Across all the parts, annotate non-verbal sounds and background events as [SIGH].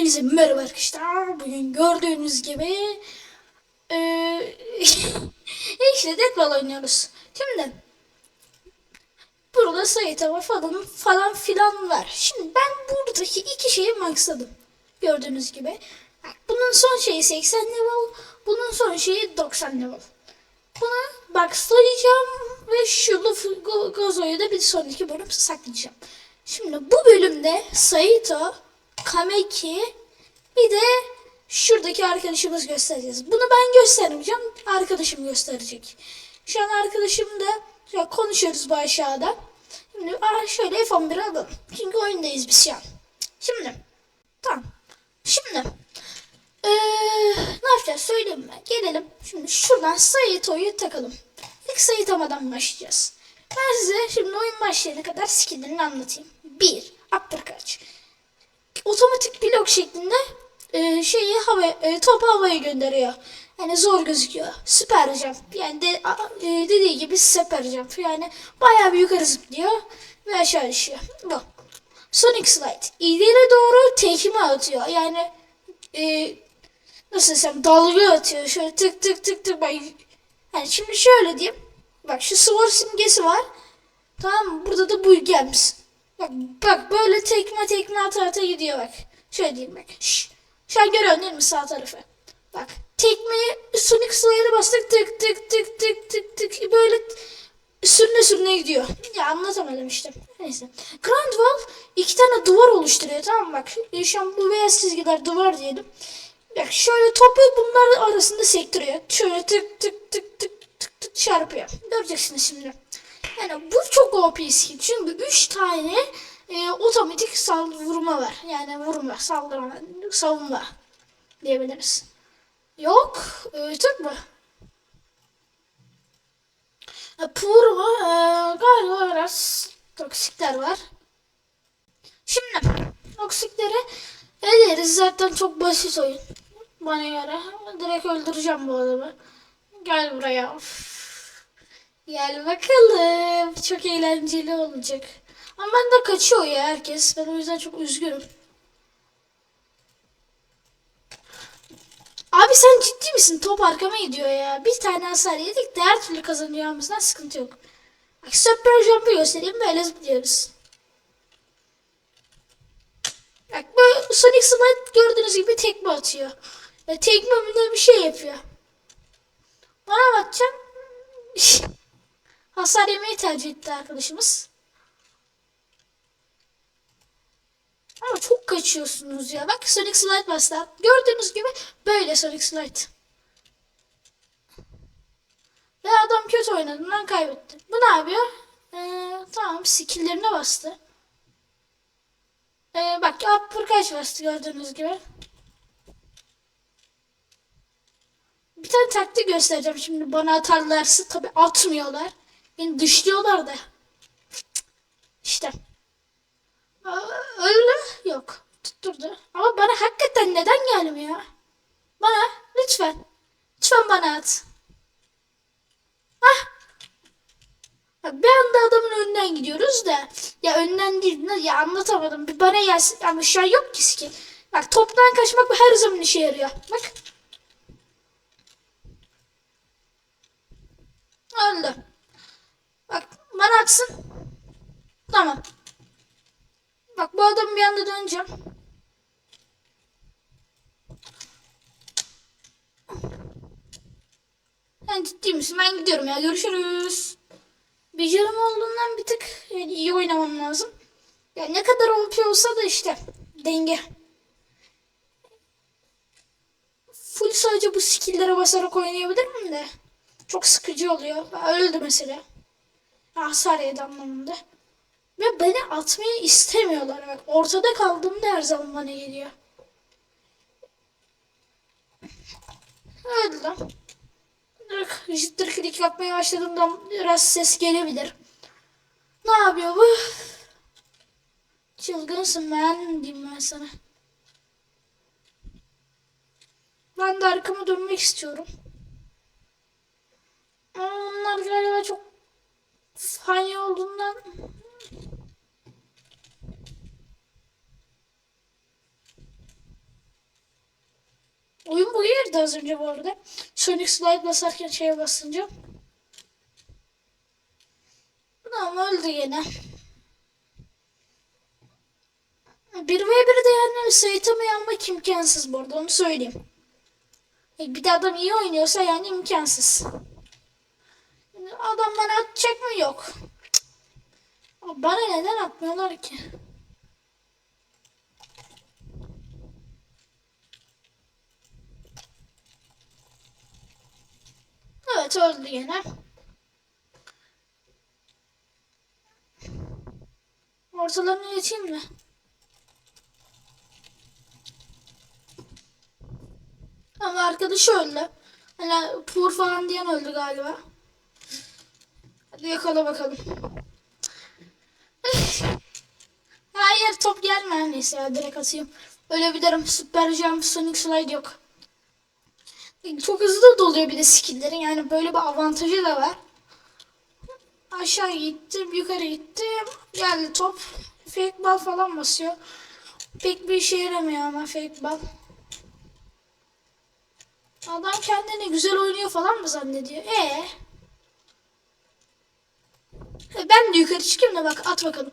Hepinize merhaba arkadaşlar. Bugün gördüğünüz gibi eee [LAUGHS] işte Deadball oynuyoruz. Şimdi burada sayıtama falan falan filan var. Şimdi ben buradaki iki şeyi maxladım. Gördüğünüz gibi. Bunun son şeyi 80 level, bunun son şeyi 90 level. Bunu boxlayacağım ve şu Luffy Go- Gozo'yu da bir sonraki bölüm saklayacağım. Şimdi bu bölümde Saito, Kameki bir de şuradaki arkadaşımız göstereceğiz. Bunu ben göstermeyeceğim. Arkadaşım gösterecek. Şu an arkadaşım da ya konuşuyoruz bu aşağıda. Şimdi aa, şöyle F11'i alalım. Çünkü oyundayız biz şu an. Şimdi tamam. Şimdi ee, ne yapacağız söyleyeyim ben. Gelelim. Şimdi şuradan Saito'yu takalım. İlk Saito'madan başlayacağız. Ben size şimdi oyun başlayana kadar skill'lerini anlatayım. 1. Uppercut. Otomatik blok şeklinde e, şeyi hava, e, topu havaya gönderiyor. Yani zor gözüküyor. Süper jump. Yani de, a- e, dediği gibi süper jump. Yani bayağı bir yukarı zıplıyor ve aşağı düşüyor. Bu. Sonic Slide. İleri doğru tekme atıyor. Yani e, nasıl desem dalga atıyor. Şöyle tık tık tık tık. Yani şimdi şöyle diyeyim. Bak şu sword simgesi var. Tamam mı? Burada da bu gelmiş. Bak bak böyle tekme tekme ata ata gidiyor bak. Şöyle diyeyim bak. Şş. Şu an görüyorsun değil mi sağ tarafı? Bak tekmeyi Sonic Slayer'ı bastık tık tık tık tık tık tık böyle sürüne sürüne gidiyor. Ya anlatamadım işte. Neyse. Grand Wall iki tane duvar oluşturuyor tamam mı? Bak e, şu an bu beyaz çizgiler duvar diyelim. Bak şöyle topu bunlar arasında sektiriyor. Şöyle tık tık tık tık tık tık çarpıyor. Göreceksiniz şimdi. Yani bu çok OP skill. Çünkü 3 tane e, otomatik sal vurma var. Yani vurma, saldırma, savunma diyebiliriz. Yok. E, Türk mü? E, Pur mu? E, galiba biraz toksikler var. Şimdi toksikleri ederiz. Zaten çok basit oyun. Bana göre. Direkt öldüreceğim bu adamı. Gel buraya. Of. Gel bakalım. Çok eğlenceli olacak. Ama ben de kaçıyor ya herkes. Ben o yüzden çok üzgünüm. Abi sen ciddi misin? Top arkama gidiyor ya. Bir tane hasar yedik de her türlü kazanacağımızdan sıkıntı yok. Bak Super Jump'ı göstereyim böyle zıplıyoruz. Bak bu Sonic Slide gördüğünüz gibi tekme atıyor. Ve tekme bir şey yapıyor. Bana bakacağım. [LAUGHS] Hasar yemeyi tercih etti arkadaşımız. Ama çok kaçıyorsunuz ya. Bak Sonic Slide bastı. Gördüğünüz gibi böyle Sonic Slide. Ve adam kötü oynadığından kaybetti. Bu ne yapıyor? Ee, tamam skilllerine bastı. Ee, bak upper kaç bastı gördüğünüz gibi. Bir tane taktik göstereceğim şimdi bana atarlarsa tabi atmıyorlar. Beni dışlıyorlar da. İşte. Öyle yok. Tutturdu. Ama bana hakikaten neden gelmiyor? Bana lütfen. Lütfen bana at. Bak bir anda adamın önünden gidiyoruz da. Ya önden değil. Ya anlatamadım. Bir bana gelsin. Ama şu an yok ki skill. Bak toptan kaçmak bu her zaman işe yarıyor. Bak. Öldü. Bana atsın. Tamam. Bak bu adamı bir anda döneceğim. Sen ciddi misin? Ben gidiyorum ya. Görüşürüz. Becerim olduğundan bir tık iyi oynamam lazım. Ya ne kadar OP olsa da işte denge. Full sadece bu skill'lere basarak oynayabilirim de. Çok sıkıcı oluyor. Öldü mesela. Hasar yedi anlamında. Ve beni atmayı istemiyorlar. Bak ortada kaldığımda her zaman bana geliyor. Öldü lan. Direkt jitter klik yapmaya başladığımda biraz ses gelebilir. Ne yapıyor bu? Çılgınsın ben diyeyim ben sana. Ben de arkama dönmek istiyorum. Ama onlar galiba çok fani olduğundan Oyun bu girdi az önce bu arada. Sonic Slide basarken şeye basınca. Tamam öldü yine. Bir ve bir de yani Saitama almak imkansız bu arada onu söyleyeyim. E, Bir de adam iyi oynuyorsa yani imkansız. Adam bana atacak mı? Yok. Bana neden atmıyorlar ki? Evet öldü yine. Ortalarını geçeyim mi? Ama arkadaşı öldü. Hani pur falan diyen öldü galiba. Yakala bakalım. Hayır top gelme. Neyse ya direkt atayım. Derim. Süper Jump Sonic Slide yok. Çok hızlı da doluyor bir de skilllerin. Yani böyle bir avantajı da var. Aşağı gittim, yukarı gittim. Geldi top. Fake ball falan basıyor. Pek bir işe yaramıyor ama fake ball. Adam kendini güzel oynuyor falan mı zannediyor? Ee? Ben de yukarı çıkayım da bak at bakalım.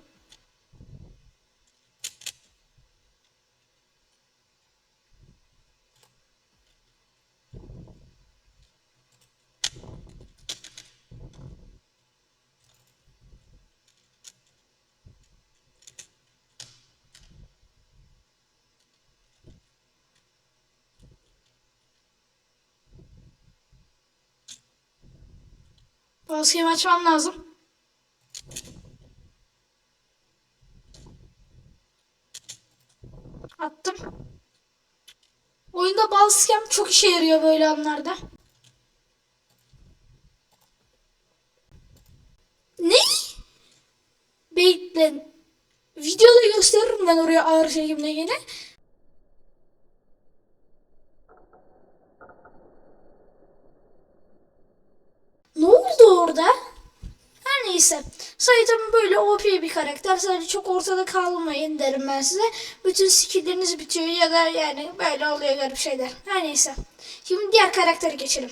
Baskıyı açmam lazım. Oyunda Balskem çok işe yarıyor böyle anlarda. Ne? Bekle. Videoda gösteririm ben oraya ağır çekimle yine. Ne oldu orada? Her neyse. Saitama böyle OP bir karakter. Sadece çok ortada kalmayın derim ben size. Bütün skillleriniz bitiyor ya da yani böyle oluyor garip şeyler. Her neyse. Şimdi diğer karaktere geçelim.